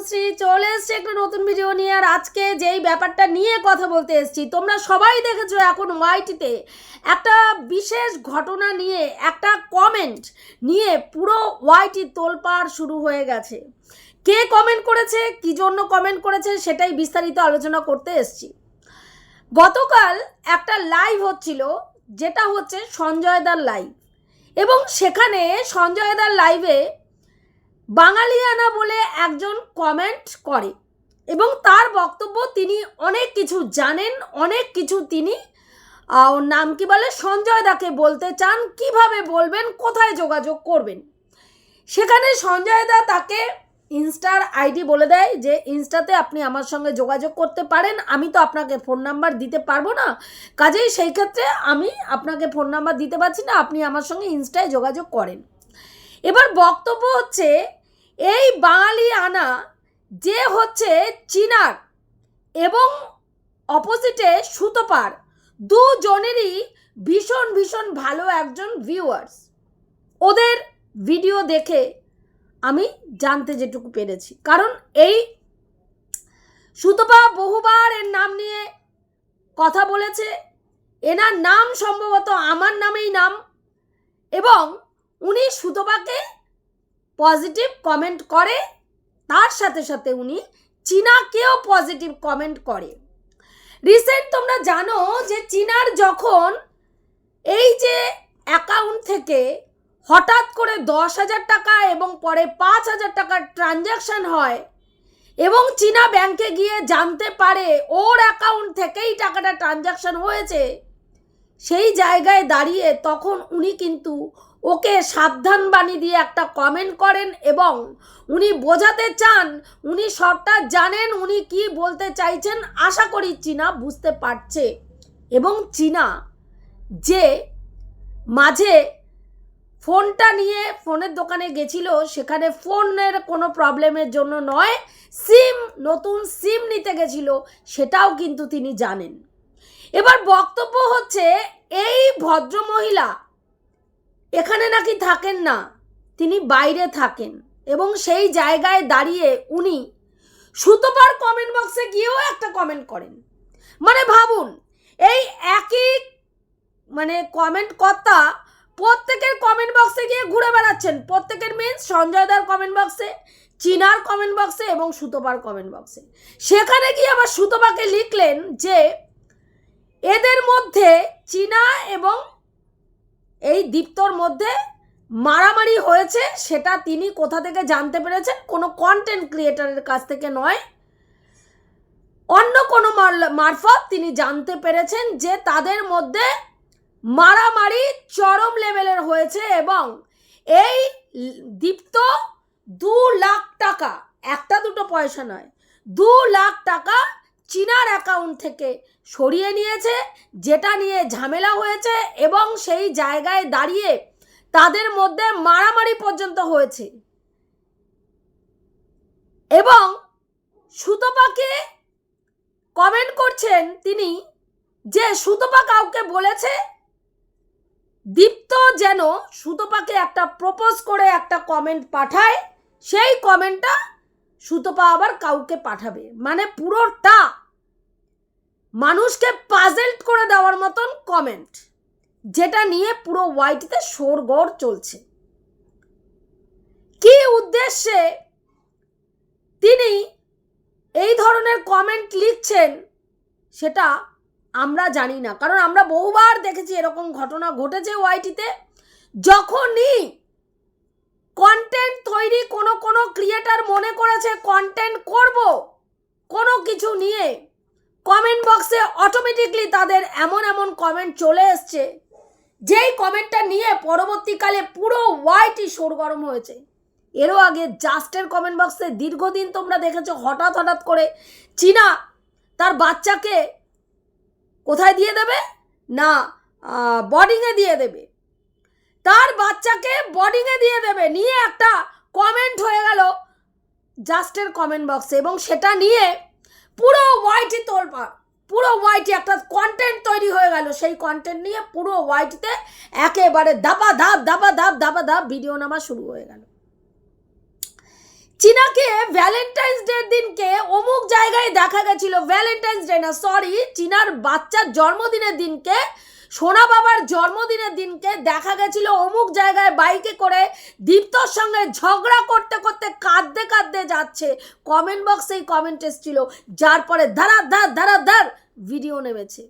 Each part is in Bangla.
তনুশ্রী চলে এসছে একটা নতুন ভিডিও নিয়ে। আর আজকে যেই ব্যাপারটা নিয়ে কথা বলতে এসেছি, তোমরা সবাই দেখেছ এখন ওয়াইটিতে একটা বিশেষ ঘটনা নিয়ে, একটা কমেন্ট নিয়ে পুরো ওয়াইটি তোলপাড় শুরু হয়ে গেছে। কে কমেন্ট করেছে, কি জন্য কমেন্ট করেছে, সেটাই বিস্তারিত আলোচনা করতে এসেছি। গতকাল একটা লাইভ হচ্ছিল, যেটা হচ্ছে সঞ্জয় দার লাইভ এবং সেখানে সঞ্জয় দার লাইভে বাঙালিয়ানা বলে একজন কমেন্ট করে। এবং তার বক্তব্য তিনি অনেক কিছু জানেন, অনেক কিছু তিনি ওর নাম কি বলে? সঞ্জয় দাকে বলতে চান। কীভাবে বলবেন? কোথায় যোগাযোগ করবেন? সেখানে সঞ্জয় দা তাকে ইনস্টার আইডি বলে দেয় যে, ইনস্টাতে আপনি আমার সঙ্গে যোগাযোগ করতে পারেন। আমি তো আপনাকে ফোন নাম্বার দিতে পারব না। কাজেই সেই ক্ষেত্রে আমি আপনাকে ফোন নাম্বার দিতে পারছি না। আপনি আমার সঙ্গে ইনস্টায় যোগাযোগ করেন। এবার বক্তব্য হচ্ছে এই বাঙালি আনা যে হচ্ছে চিনার এবং অপোজিটে সুতোপার, দুজনেরই ভীষণ ভীষণ ভালো একজন ভিউয়ার্স ওদের ভিডিও দেখে আমি জানতে যেটুকু পেরেছি। কারণ এই সুতপা বহুবার এর নাম নিয়ে কথা বলেছে। এনার নাম সম্ভবত আমার নামেই নাম এবং উনি সুতপাকে পজিটিভ কমেন্ট করে, তার সাথে সাথে উনি চীনাকেও পজিটিভ কমেন্ট করে। রিসেন্ট তোমরা জানো যে চীনার যখন এই যে অ্যাকাউন্ট থেকে হঠাৎ করে দশ হাজার টাকা এবং পরে পাঁচ হাজার টাকার ট্রানজ্যাকশন হয় এবং চীনা ব্যাংকে গিয়ে জানতে পারে ওর অ্যাকাউন্ট থেকেই টাকাটা ট্রানজ্যাকশন হয়েছে, সেই জায়গায় দাঁড়িয়ে তখন উনি কিন্তু ওকে সাবধান বাণী দিয়ে একটা কমেন্ট করেন এবং উনি বোঝাতে চান, উনি সবটা জানেন, উনি কি বলতে চাইছেন আশা করি চীনা বুঝতে পারছে। এবং চীনা যে মাঝে ফোনটা নিয়ে ফোনের দোকানে গেছিল, সেখানে ফোনের কোনো প্রবলেমের জন্য নয়, সিম, নতুন সিম নিতে গেছিল, সেটাও কিন্তু তিনি জানেন। এবার বক্তব্য হচ্ছে, এই ভদ্রমহিলা এখানে নাকি থাকেন না। তিনি বাইরে থাকেন এবং সেই জায়গায় দাঁড়িয়ে উনি সুতোপার কমেন্ট বক্সে গিয়েও একটা কমেন্ট করেন। মানে ভাবুন, এই একই মানে কমেন্ট কর্তা প্রত্যেকের কমেন্ট বক্সে গিয়ে ঘুরে বেড়াচ্ছেন। প্রত্যেকের মিনস সঞ্জয়দার কমেন্ট বক্সে চীনার কমেন্ট বক্সে এবং সুতোপার কমেন্ট বক্সে সেখানে গিয়ে আবার সুতোপাকে লিখলেন যে, এদের মধ্যে চীনা এবং এই দীপ্তর মধ্যে মারামারি হয়েছে, সেটা তিনি কোথা থেকে জানতে পেরেছেন? কোনো কন্টেন্ট ক্রিয়েটারের কাছ থেকে নয়। অন্য কোনো মার- মারফত তিনি জানতে পেরেছেন যে তাদের মধ্যে মারামারি চরম লেভেলের হয়েছে এবং এই দীপ্ত দু লাখ টাকা, একটা দুটো পয়সা নয়, দু লাখ টাকা চীনার অ্যাকাউন্ট থেকে সরিয়ে নিয়েছে, যেটা নিয়ে ঝামেলা হয়েছে এবং সেই জায়গায় দাঁড়িয়ে তাদের মধ্যে মারামারি পর্যন্ত হয়েছে। এবং সুতপাকে কমেন্ট করছেন তিনি যে সুতপা কাউকে বলেছে, দীপ্ত যেন সুতপাকে একটা প্রপোজ করে একটা কমেন্ট পাঠায়, সেই কমেন্টটা সুতপা আবার কাউকে পাঠাবে। মানে পুরোটা মানুষকে পাজেল্ট করে দেওয়ার মতন কমেন্ট যেটা নিয়ে পুরো ওয়াইটিতে শোরগড় চলছে। কি উদ্দেশ্যে তিনি এই ধরনের কমেন্ট লিখছেন, সেটা আমরা জানি না। কারণ আমরা বহুবার দেখেছি এরকম ঘটনা ঘটেছে ওয়াইটিতে যখনই কন্টেন্ট তৈরি কোনো কোনো ক্রিয়েটার মনে করেছে কন্টেন্ট করব, কোনো কিছু নিয়ে কমেন্ট বক্সে অটোমেটিকলি তাদের এমন এমন কমেন্ট চলে এসছে। যেই কমেন্টটা নিয়ে পরবর্তীকালে পুরো ওয়াইটি সরগরম হয়েছে। এরও আগে জাস্টের কমেন্ট বক্সে দীর্ঘদিন তোমরা দেখেছ, হঠাৎ হঠাৎ করে চীনা তার বাচ্চাকে কোথায় দিয়ে দেবে? না বডিংয়ে দিয়ে দেবে। তার বাচ্চাকে বডিংয়ে দিয়ে দেবে। নিয়ে একটা কমেন্ট হয়ে গেল জাস্টের কমেন্ট বক্সে এবং সেটা নিয়ে পুরো ওয়াইটি তোলপাড়। পুরো ওয়াইটি একটা কন্টেন্ট তৈরি হয়ে গেল। সেই কন্টেন্ট নিয়ে পুরো ওয়াইটিতে একেবারে দাপা ধাপ দাপা ধাপ দাপা ধাপ ভিডিও নামা শুরু হয়ে গেল। চীনাকে ভ্যালেন্টাইন্স ডের দিনকে অমুক জায়গায় দেখা গেছিল। ভ্যালেন্টাইন্স ডে না সরি চীনার বাচ্চার জন্মদিনের দিনকে সোনা বাবার জন্মদিনের দিনকে দেখা গেছিল অমুক জায়গায় বাইকে করে। দীপ্তর সঙ্গে ঝগড়া করতে করতে কাঁদতে কাঁদতে যাচ্ছে। কমেন্ট বক্সেই কমেন্ট এসেছিল। যার পরে ধারা, ধার ধারা, ধার ভিডিও নেমেছে।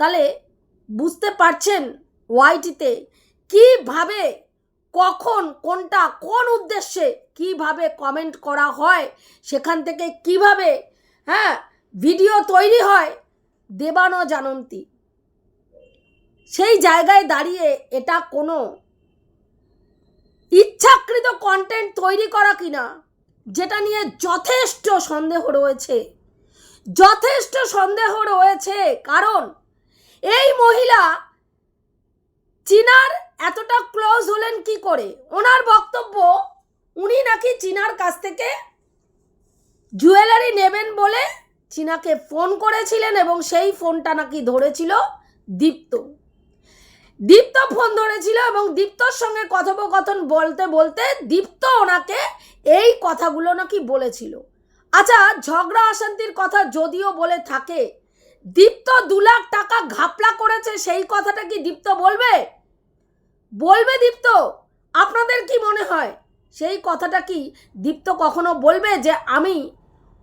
তাহলে বুঝতে পারছেন ওয়াইটিতে কীভাবে, কখন, কোনটা, কোন উদ্দেশ্যে কীভাবে কমেন্ট করা হয়, সেখান থেকে কীভাবে হ্যাঁ ভিডিও তৈরি হয় দেবানো জানন্তী। সেই জায়গায় দাঁড়িয়ে এটা কোনো ইচ্ছাকৃত কন্টেন্ট তৈরি করা কিনা, যেটা নিয়ে যথেষ্ট সন্দেহ রয়েছে। যথেষ্ট সন্দেহ রয়েছে, কারণ এই মহিলা চীনার এতটা ক্লোজ হলেন কি করে? ওনার বক্তব্য উনি নাকি চীনার কাছ থেকে জুয়েলারি নেবেন বলে চীনাকে ফোন করেছিলেন এবং সেই ফোনটা নাকি ধরেছিল দীপ্ত। দীপ্ত ফোন ধরেছিল এবং দীপ্তর সঙ্গে কথোপকথন বলতে বলতে দীপ্ত ওনাকে এই কথাগুলো নাকি বলেছিল। আচ্ছা ঝগড়া অশান্তির কথা যদিও বলে থাকে, দীপ্ত দু লাখ টাকা ঘাপলা করেছে, সেই কথাটা কি দীপ্ত বলবে? বলবে দীপ্ত? আপনাদের কি মনে হয়? সেই কথাটা কি দীপ্ত কখনো বলবে যে আমি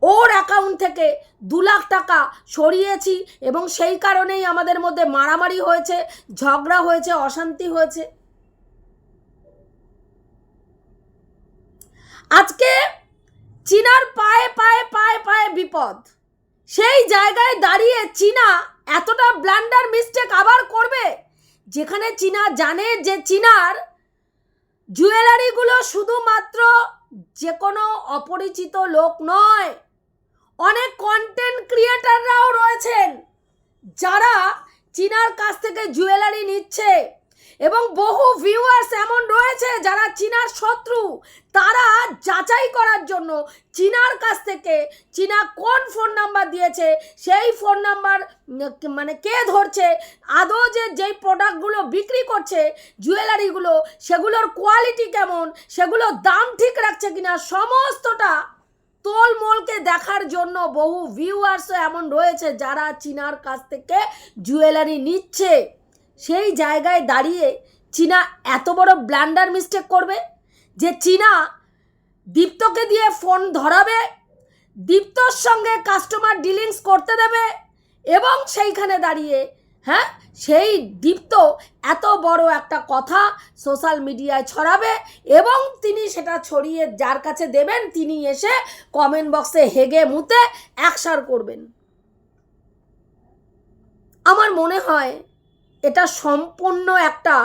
ওর অ্যাকাউন্ট থেকে দু লাখ টাকা সরিয়েছি এবং সেই কারণেই আমাদের মধ্যে মারামারি হয়েছে, ঝগড়া হয়েছে, অশান্তি হয়েছে। আজকে চীনার পায়ে পায়ে পায়ে পায়ে বিপদ। সেই জায়গায় দাঁড়িয়ে চীনা এতটা ব্লান্ডার মিস্টেক আবার করবে, যেখানে চীনা জানে যে চীনার জুয়েলারিগুলো শুধুমাত্র যে কোনো অপরিচিত লোক নয়। অনেক কন্টেন্ট ক্রিয়েটাররাও রয়েছেন, যারা চীনার কাছ থেকে জুয়েলারি নিচ্ছে এবং বহু ভিউয়ার্স এমন রয়েছে যারা চীনার শত্রু, তারা যাচাই করার জন্য চীনার কাছ থেকে চীনা কোন ফোন নাম্বার দিয়েছে, সেই ফোন নাম্বার মানে কে ধরছে, আদৌ যে যেই প্রোডাক্টগুলো বিক্রি করছে জুয়েলারিগুলো সেগুলোর কোয়ালিটি কেমন, সেগুলোর দাম ঠিক রাখছে কিনা, সমস্তটা তোলমোলকে দেখার জন্য বহু ভিউয়ার্সও এমন রয়েছে যারা চীনার কাছ থেকে জুয়েলারি নিচ্ছে। সেই জায়গায় দাঁড়িয়ে চীনা এত বড় ব্ল্যান্ডার মিস্টেক করবে যে চীনা দীপ্তকে দিয়ে ফোন ধরাবে, দীপ্তর সঙ্গে কাস্টমার ডিলিংস করতে দেবে এবং সেইখানে দাঁড়িয়ে হ্যাঁ? সেই দীপ্ত এত বড় একটা কথা সোশ্যাল মিডিয়ায় ছড়াবে এবং তিনি সেটা ছড়িয়ে যার কাছে দেবেন তিনি এসে কমেন্ট বক্সে হেগে মুতে একসার করবেন। আমার মনে হয় এটা সম্পূর্ণ একটা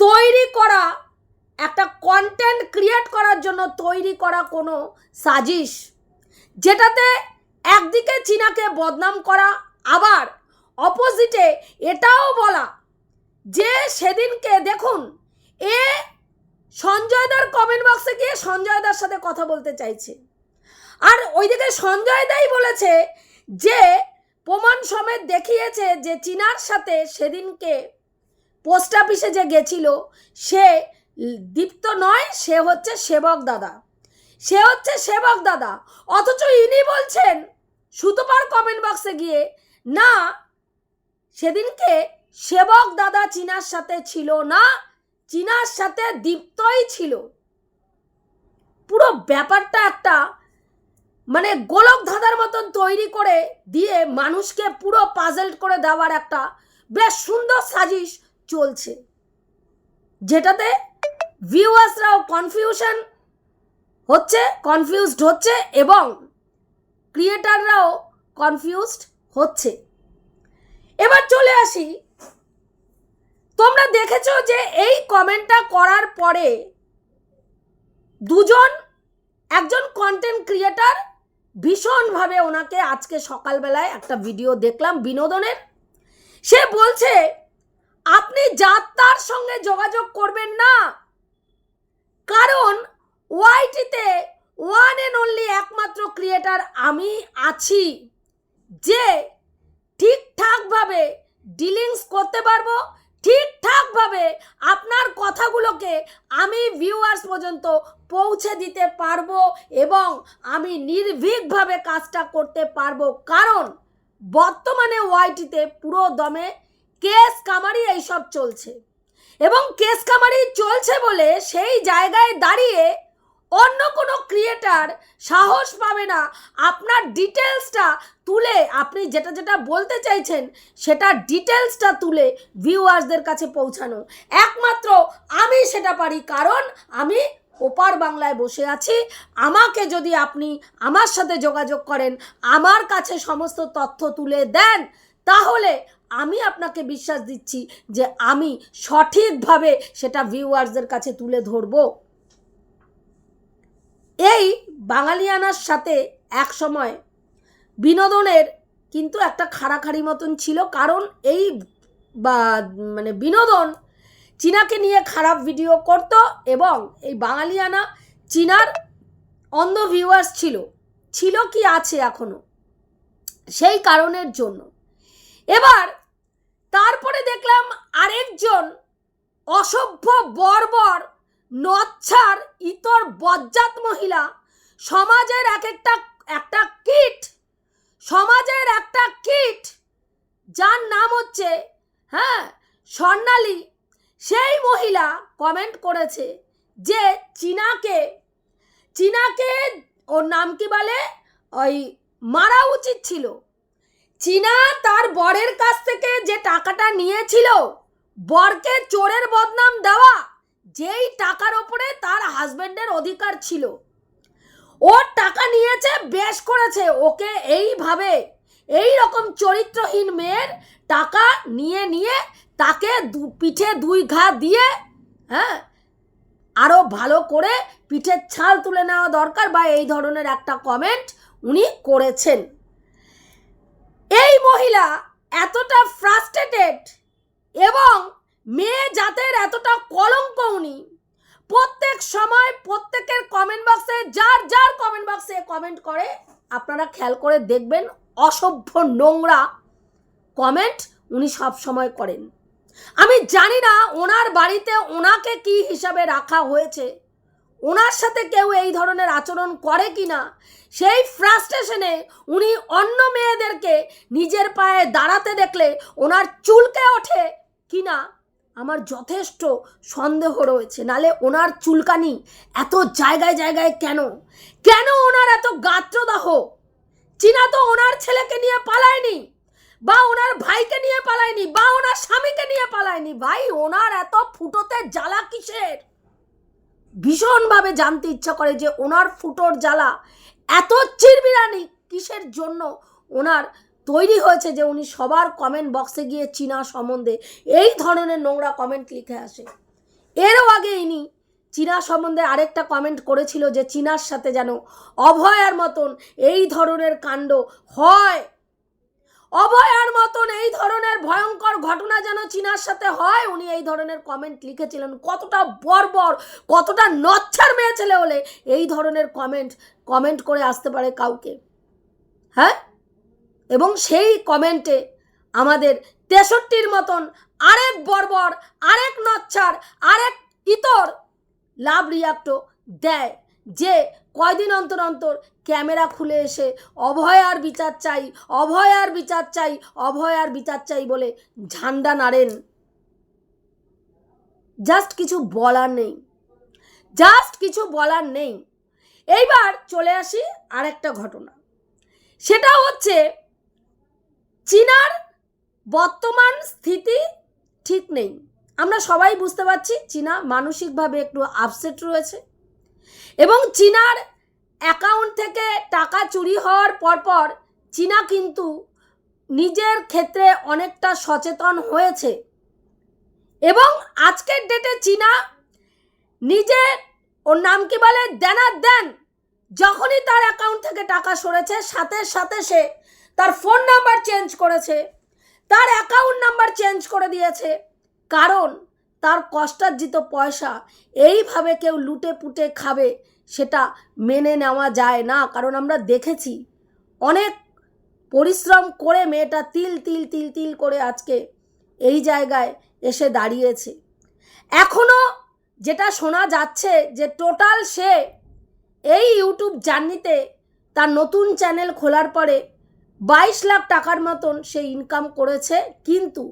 তৈরি করা, একটা কন্টেন্ট ক্রিয়েট করার জন্য তৈরি করা কোনো সাজিশ, যেটাতে একদিকে চীনাকে বদনাম করা, আবার অপোজিটে এটাও বলা। যে সেদিনকে দেখুন, এ সঞ্জয়দার কমেন্ট বক্সে গিয়ে সঞ্জয়দার সাথে কথা বলতে চাইছে। আর ওইদিকে সঞ্জয় দাই বলেছে যে, প্রমাণ সমেত দেখিয়েছে যে চীনার সাথে সেদিনকে পোস্ট অফিসে যে গেছিল, সে দীপ্ত নয়, সে হচ্ছে সেবক দাদা। সে হচ্ছে সেবক দাদা। অথচ ইনি বলছেন, সুতোপার কমেন্ট বক্সে গিয়ে, না সেদিনকে সেবক দাদা চীনার সাথে ছিল না, চীনার সাথে দীপ্তই ছিল। পুরো ব্যাপারটা একটা মানে গোলক ধাঁধার মতন তৈরি করে দিয়ে মানুষকে পুরো পাজেল করে দেওয়ার একটা বেশ সুন্দর সাজিশ চলছে। যেটাতে ভিউয়ার্সরাও কনফিউশন হচ্ছে কনফিউজড হচ্ছে এবং ক্রিয়েটাররাও কনফিউজড হচ্ছে। এবার চলে আসি। তোমরা দেখেছ যে এই কমেন্টটা করার পরে দুজন, একজন কন্টেন্ট ক্রিয়েটার ভীষণভাবে ওনাকে আজকে সকালবেলায় একটা ভিডিও দেখলাম বিনোদনের। সে বলছে, আপনি যাত্রার সঙ্গে যোগাযোগ করবেন না। কারণ ওয়াইটিতে ওয়ান অ্যান্ড অনলি একমাত্র ক্রিয়েটার আমি আছি, যে ঠিকঠাকভাবে ডিলিংস করতে পারব, ঠিকঠাকভাবে আপনার কথাগুলোকে আমি ভিউয়ার্স পর্যন্ত পৌঁছে দিতে পারব এবং আমি নির্ভীকভাবে কাজটা করতে পারব। কারণ বর্তমানে ওয়াইটিতে পুরো দমে কেস কামারি এইসব চলছে। এবং কেস কামারি চলছে বলে সেই জায়গায় দাঁড়িয়ে অন্য কোনো ক্রিয়েটার সাহস পাবে না। আপনার ডিটেলসটা তুলে আপনি যেটা যেটা বলতে চাইছেন, সেটা ডিটেলসটা তুলে ভিউয়ার্সদের কাছে পৌঁছানো। একমাত্র আমি সেটা পারি, কারণ আমি ওপার বাংলায় বসে আছি। আমাকে যদি আপনি আমার সাথে যোগাযোগ করেন, আমার কাছে সমস্ত তথ্য তুলে দেন, তাহলে আমি আপনাকে বিশ্বাস দিচ্ছি যে আমি সঠিকভাবে সেটা ভিউয়ার্সদের কাছে তুলে ধরবো। এই বাঙালিয়ানার সাথে এক সময় বিনোদনের কিন্তু একটা খাড়াখাড়ি মতন ছিল, কারণ এই বা মানে বিনোদন চীনাকে নিয়ে খারাপ ভিডিও করত এবং এই বাঙালিয়ানা চীনার অন্ধ ভিউয়ার্স ছিল ছিল কি আছে এখনও? সেই কারণের জন্য। এবার তারপরে দেখলাম আরেকজন অসভ্য বর্বর নচ্ছার ইতর বজ্জাত মহিলা, সমাজের এক একটা একটা কিট, সমাজের একটা কিট, যার নাম হচ্ছে হ্যাঁ স্বর্ণালী। সেই মহিলা কমেন্ট করেছে যে চীনাকে চীনাকে ওর নাম কি বলে? ওই মারা উচিত ছিল। চীনা তার বরের কাছ থেকে যে টাকাটা নিয়েছিল, বরকে চোরের বদনাম দেওয়া যেই টাকার ওপরে তার হাজবেন্ডের অধিকার ছিল ওর টাকা নিয়েছে, বেশ করেছে, ওকে এইভাবে এই রকম চরিত্রহীন মেয়ের টাকা নিয়ে নিয়ে তাকে দু, পিঠে দুই ঘা দিয়ে হ্যাঁ আরও ভালো করে পিঠের ছাল তুলে নেওয়া দরকার বা এই ধরনের একটা কমেন্ট উনি করেছেন। এই মহিলা এতটা ফ্রাস্ট্রেটেড এবং মেয়ে জাতের এতটা কলঙ্ক উনি। প্রত্যেক সময় প্রত্যেকের কমেন্ট বক্সে যার যার কমেন্ট বক্সে কমেন্ট করে, আপনারা খেয়াল করে দেখবেন, অসভ্য নোংরা কমেন্ট উনি সব সময় করেন। আমি জানি না ওনার বাড়িতে ওনাকে কি হিসাবে রাখা হয়েছে, ওনার সাথে কেউ এই ধরনের আচরণ করে কি না সেই ফ্রাস্ট্রেশনে উনি অন্য মেয়েদেরকে নিজের পায়ে দাঁড়াতে দেখলে ওনার চুলকে ওঠে কি না আমার যথেষ্ট সন্দেহ রয়েছে। নালে ওনার চুলকানি এত জায়গায় জায়গায় কেন? কেন ওনার এত গাত্রদাহ? চীনা তো ওনার ছেলেকে নিয়ে পালায়নি, বা ওনার ভাইকে নিয়ে পালায়নি, বা ওনার স্বামীকে নিয়ে পালায়নি। ভাই, ওনার এত ফুটোতে জ্বালা কিসের? ভীষণভাবে জানতে ইচ্ছা করে যে ওনার ফুটোর জ্বালা এত চিরবিরানি কিসের জন্য ওনার তৈরি হয়েছে যে উনি সবার কমেন্ট বক্সে গিয়ে চীনা সম্বন্ধে এই ধরনের নোংরা কমেন্ট লিখে আসে। এরও আগে ইনি চীনা সম্বন্ধে আরেকটা কমেন্ট করেছিল যে চীনার সাথে যেন অভয়ার মতন এই ধরনের কাণ্ড হয়। অভয়ার মতন এই ধরনের ভয়ঙ্কর ঘটনা যেন চীনার সাথে হয়, উনি এই ধরনের কমেন্ট লিখেছিলেন। কতটা বর্বর, কতটা নচ্ছার মেয়ে ছেলে হলে এই ধরনের কমেন্ট কমেন্ট করে আসতে পারে কাউকে। হ্যাঁ? এবং সেই কমেন্টে আমাদের তেষট্টির মতন আরেক বর্বর, আরেক নচ্ছার, আরেক ইতর লাভ রিয়াক্টও দেয়, যে কয়দিন অন্তর অন্তর ক্যামেরা খুলে এসে অভয়ার বিচার চাই, অভয়ার বিচার চাই, অভয়ার বিচার চাই বলে ঝান্ডা নাড়েন। জাস্ট কিছু বলার নেই। জাস্ট কিছু বলার নেই। এইবার চলে আসি আরেকটা ঘটনা। সেটা হচ্ছে চীনার বর্তমান স্থিতি ঠিক নেই। আমরা সবাই বুঝতে পারছি চীনা মানসিকভাবে একটু আপসেট রয়েছে এবং চীনার অ্যাকাউন্ট থেকে টাকা চুরি হওয়ার পরপর চীনা কিন্তু নিজের ক্ষেত্রে অনেকটা সচেতন হয়েছে এবং আজকের ডেটে চীনা নিজে ওর নাম কি বলে? দেনার দেন। যখনই তার অ্যাকাউন্ট থেকে টাকা সরেছে, সাথে সাথে সে তার ফোন নাম্বার চেঞ্জ করেছে, তার অ্যাকাউন্ট নাম্বার চেঞ্জ করে দিয়েছে। কারণ তার কষ্টার্জিত পয়সা এইভাবে কেউ লুটে পুটে খাবে, সেটা মেনে নেওয়া যায় না। কারণ আমরা দেখেছি অনেক পরিশ্রম করে মেয়েটা তিল তিল তিল তিল করে আজকে এই জায়গায় এসে দাঁড়িয়েছে। এখনও যেটা শোনা যাচ্ছে যে টোটাল সে এই ইউটিউব জার্নিতে তার নতুন চ্যানেল খোলার পরে বাইশ লাখ টাকার মতন সে ইনকাম করেছে, কিন্তু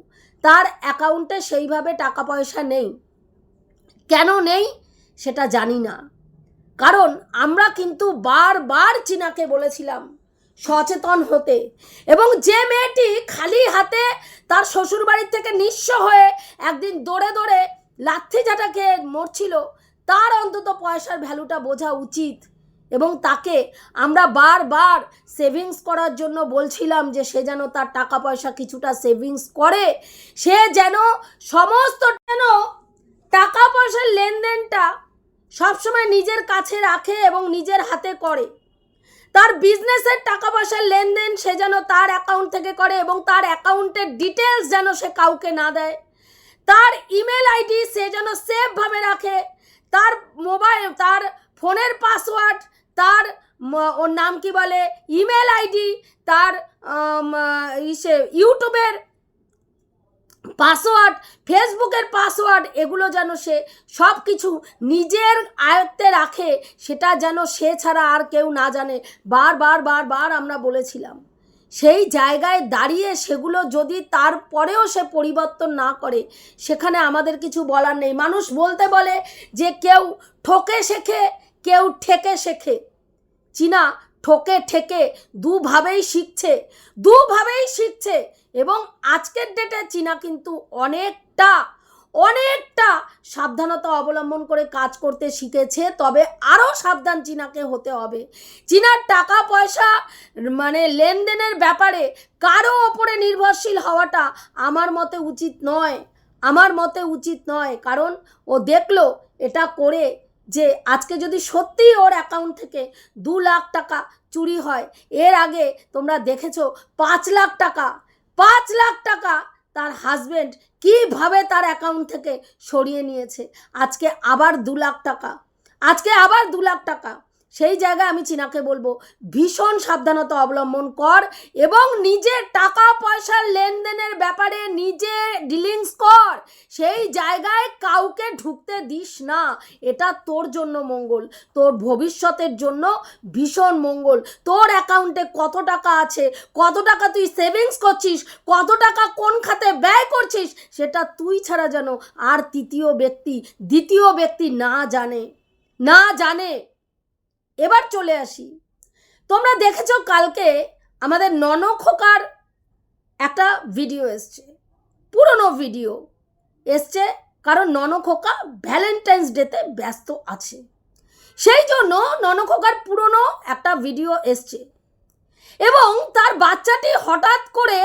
তার অ্যাকাউন্টে সেইভাবে টাকা পয়সা নেই। কেন নেই সেটা জানি না। কারণ আমরা কিন্তু বারবার চীনাকে বলেছিলাম সচেতন হতে এবং যে মেয়েটি খালি হাতে তার শ্বশুরবাড়ির থেকে নিঃস্ব হয়ে একদিন দৌড়ে দৌড়ে লাথি ঝাঁটাকে মরছিল, তার অন্তত পয়সার ভ্যালুটা বোঝা উচিত। এবং তাকে আমরা বারবার সেভিংস করার জন্য বলছিলাম যে সে যেন তার টাকা পয়সা কিছুটা সেভিংস করে। সে যেন সমস্ত যেন টাকা পয়সার লেনদেনটা সবসময় নিজের কাছে রাখে এবং নিজের হাতে করে। তার বিজনেসের টাকা পয়সার লেনদেন সে যেন তার অ্যাকাউন্ট থেকে করে এবং তার অ্যাকাউন্টের ডিটেলস যেন সে কাউকে না দেয়। তার ইমেল আইডি সে যেন সেফভাবে রাখে। তার মোবাইল তার ফোনের পাসওয়ার্ড তার ওর নাম কি বলে? ইমেল আইডি, তার ইসে, ইউটিউবের পাসওয়ার্ড, ফেসবুকের পাসওয়ার্ড, এগুলো যেন সে সব কিছু নিজের আয়ত্তে রাখে, সেটা যেন সে ছাড়া আর কেউ না জানে। বারবার বারবার আমরা বলেছিলাম। সেই জায়গায় দাঁড়িয়ে সেগুলো যদি তারপরেও সে পরিবর্তন না করে, সেখানে আমাদের কিছু বলার নেই। মানুষ বলতে বলে যে কেউ ঠকে শেখে, কেউ ঠেকে শেখে। চীনা ঠকে ঠেকে দুভাবেই শিখছে দুভাবেই শিখছে এবং আজকের ডেটে চীনা কিন্তু অনেকটা অনেকটা সাবধানতা অবলম্বন করে কাজ করতে শিখেছে, তবে আরও সাবধান চীনাকে হতে হবে। চীনার টাকা পয়সা মানে লেনদেনের ব্যাপারে কারও ওপরে নির্ভরশীল হওয়াটা আমার মতে উচিত নয়, আমার মতে উচিত নয়, কারণ ও দেখল এটা করে যে আজকে যদি সত্যিই ওর অ্যাকাউন্ট থেকে দু লাখ টাকা চুরি হয়, এর আগে তোমরা দেখেছ পাঁচ লাখ টাকা, পাঁচ লাখ টাকা তার হাজব্যান্ড কীভাবে তার অ্যাকাউন্ট থেকে সরিয়ে নিয়েছে। আজকে আবার দু লাখ টাকা, আজকে আবার দু লাখ টাকা। সেই জায়গায় আমি চীনাকে বলব, ভীষণ সাবধানতা অবলম্বন কর এবং নিজের টাকা পয়সার লেনদেনের ব্যাপারে নিজে ডিলিংস কর। সেই জায়গায় কাউকে ঢুকতে দিস না। এটা তোর জন্য মঙ্গল। তোর ভবিষ্যতের জন্য ভীষণ মঙ্গল। তোর অ্যাকাউন্টে কত টাকা আছে, কত টাকা তুই সেভিংস করছিস, কত টাকা কোন খাতে ব্যয় করছিস, সেটা তুই ছাড়া যেন আর তৃতীয় ব্যক্তি, দ্বিতীয় ব্যক্তি না জানে। না জানে। এবার চলে আসি। তোমরা দেখেছ কালকে আমাদের ননখোকার একটা ভিডিও এসছে। পুরনো ভিডিও এসছে কারণ ননখোকা ভ্যালেন্টাইন্স ডেতে ব্যস্ত আছে। সেই জন্য ননখোকার পুরনো একটা ভিডিও এসছে এবং তার বাচ্চাটি হঠাৎ করে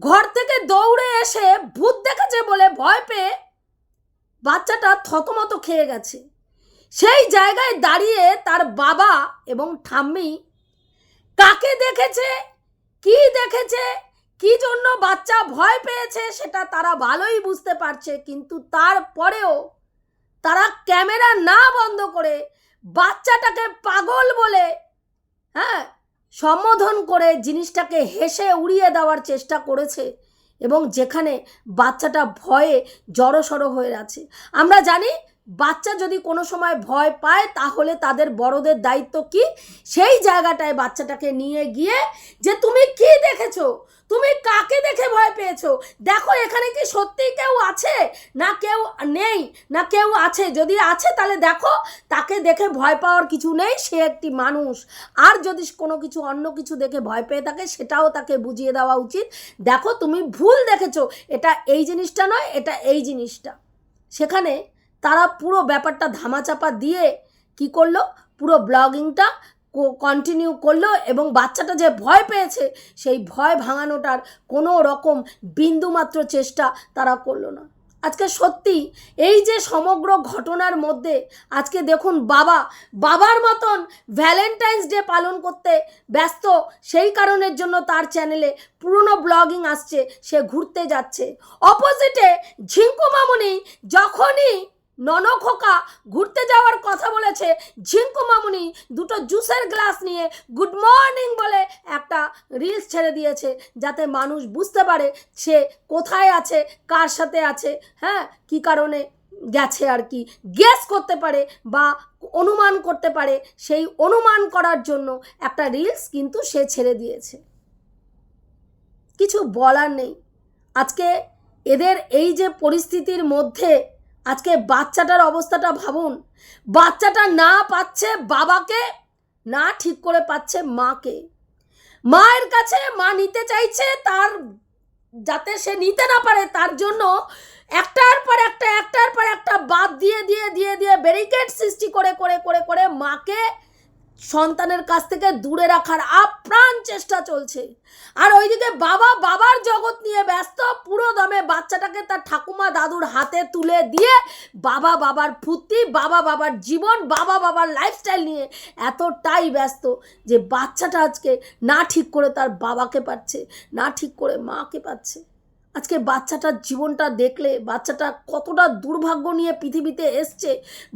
ঘর থেকে দৌড়ে এসে ভূত দেখেছে বলে ভয় পেয়ে বাচ্চাটা থতমত খেয়ে গেছে। সেই জায়গায় দাঁড়িয়ে তার বাবা এবং ঠাম্মি কাকে দেখেছে, কি দেখেছে, কি জন্য বাচ্চা ভয় পেয়েছে সেটা তারা ভালোই বুঝতে পারছে। কিন্তু তারপরেও তারা ক্যামেরা না বন্ধ করে বাচ্চাটাকে পাগল বলে হ্যাঁ সম্বোধন করে জিনিসটাকে হেসে উড়িয়ে দেওয়ার চেষ্টা করেছে এবং যেখানে বাচ্চাটা ভয়ে জড়সড় হয়ে আছে। আমরা জানি বাচ্চা যদি কোনো সময় ভয় পায়, তাহলে তাদের বড়দের দায়িত্ব কি? সেই জায়গাটায় বাচ্চাটাকে নিয়ে গিয়ে যে তুমি কি দেখেছ? তুমি কাকে দেখে ভয় পেয়েছ? দেখো এখানে কি সত্যি কেউ আছে? না কেউ নেই, না কেউ আছে। যদি আছে, তাহলে দেখো, তাকে দেখে ভয় পাওয়ার কিছু নেই, সে একটি মানুষ। আর যদি কোনো কিছু, অন্য কিছু দেখে ভয় পেয়ে থাকে, সেটাও তাকে বুঝিয়ে দেওয়া উচিত। দেখো তুমি ভুল দেখেছ। এটা এই জিনিসটা নয়, এটা এই জিনিসটা। সেখানে তারা পুরো ব্যাপারটা ধামাচাপা দিয়ে কি করল? পুরো ব্লগিংটা কন্টিনিউ করল এবং বাচ্চাটা যে ভয় পেয়েছে, সেই ভয় ভাঙানোটার কোনো রকম বিন্দুমাত্র চেষ্টা তারা করল না। আজকে সত্যি এই যে সমগ্র ঘটনার মধ্যে আজকে দেখুন বাবা, বাবার মতন ভ্যালেন্টাইন্স ডে পালন করতে ব্যস্ত, সেই কারণের জন্য তার চ্যানেলে পুরনো ব্লগিং আসছে, সে ঘুরতে যাচ্ছে। অপোজিটে ঝিঙ্কু মামুনি যখনই ননখোকা ঘুরতে যাওয়ার কথা বলেছে। ঝিঙ্কু মামুনি দুটো জুসের গ্লাস নিয়ে গুড মর্নিং বলে একটা রিলস ছেড়ে দিয়েছে যাতে মানুষ বুঝতে পারে সে কোথায় আছে, কার সাথে আছে হ্যাঁ কি কারণে গেছে আর কি। গেস করতে পারে বা অনুমান করতে পারে সেই অনুমান করার জন্য একটা রিলস কিন্তু সে ছেড়ে দিয়েছে। কিছু বলার নেই। আজকে এদের এই যে পরিস্থিতির মধ্যে আজকে বাচ্চাটার অবস্থাটা ভাবুন। বাচ্চাটা না পাচ্ছে বাবাকে, না ঠিক করে পাচ্ছে মাকে। মায়ের কাছে মা নিতে চাইছে তার, যাতে সে নিতে না পারে, তার জন্য একটার পর একটা, একটার পর একটা বাদ দিয়ে দিয়ে দিয়ে দিয়ে ব্যারিকেড সৃষ্টি করে করে করে করে মাকে সন্তানের কাছ থেকে দূরে রাখার আপ্রাণ চেষ্টা চলছে। আর ওইদিকে বাবা বাবার জগৎ নিয়ে ব্যস্ত, পুরো দমে বাচ্চাটাকে তার ঠাকুমা দাদুর হাতে তুলে দিয়ে বাবা বাবার ফুর্তি, বাবা বাবার জীবন, বাবা বাবার লাইফস্টাইল নিয়ে এতটাই ব্যস্ত যে বাচ্চাটা আজকে না ঠিক করে তার বাবাকে পাচ্ছে, না ঠিক করে মাকে পাচ্ছে। আজকে বাচ্চাটার জীবনটা দেখলে, বাচ্চাটা কতটা দুর্ভাগ্য নিয়ে পৃথিবীতে এসছে,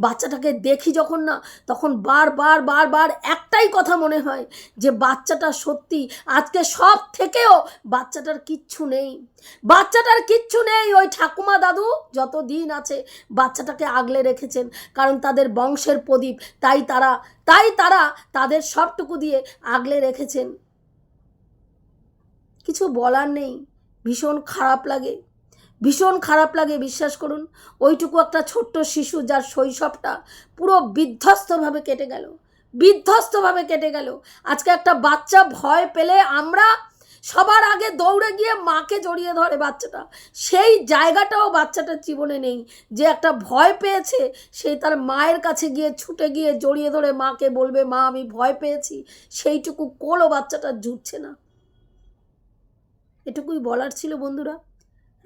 বাচ্চাটাকে দেখি যখন না, তখন বারবার বারবার একটাই কথা মনে হয় যে বাচ্চাটা সত্যি আজকে সব থেকেও বাচ্চাটার কিচ্ছু নেই। বাচ্চাটার কিচ্ছু নেই ওই ঠাকুমা দাদু যত দিন আছে বাচ্চাটাকে আগলে রেখেছেন, কারণ তাদের বংশের প্রদীপ, তাই তারা তাই তারা তাদের সবটুকু দিয়ে আগলে রেখেছেন। কিছু বলার নেই। ভীষণ খারাপ লাগে। ভীষণ খারাপ লাগে, বিশ্বাস করুন। ওইটুকু একটা ছোট্ট শিশু যার শৈশবটা পুরো বিধ্বস্তভাবে কেটে গেল। বিধ্বস্তভাবে কেটে গেল। আজকে একটা বাচ্চা ভয় পেলে আমরা সবার আগে দৌড়ে গিয়ে মাকে জড়িয়ে ধরে বাচ্চাটা। সেই জায়গাটাও বাচ্চাটার জীবনে নেই। যে একটা ভয় পেয়েছে সেই তার মায়ের কাছে গিয়ে ছুটে গিয়ে জড়িয়ে ধরে মাকে বলবে, মা, আমি ভয় পেয়েছি। সেইটুকু কোলও বাচ্চাটা জুটছে না। এটুকুই বলার ছিল বন্ধুরা।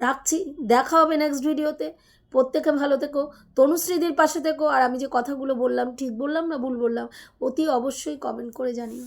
রাখছি, দেখা হবে নেক্সট ভিডিওতে প্রত্যেকে ভালো থেকো, তনুশ্রীদের পাশে থেকো। আর আমি যে কথাগুলো বললাম, ঠিক বললাম না ভুল বললাম, অতি অবশ্যই কমেন্ট করে জানিও।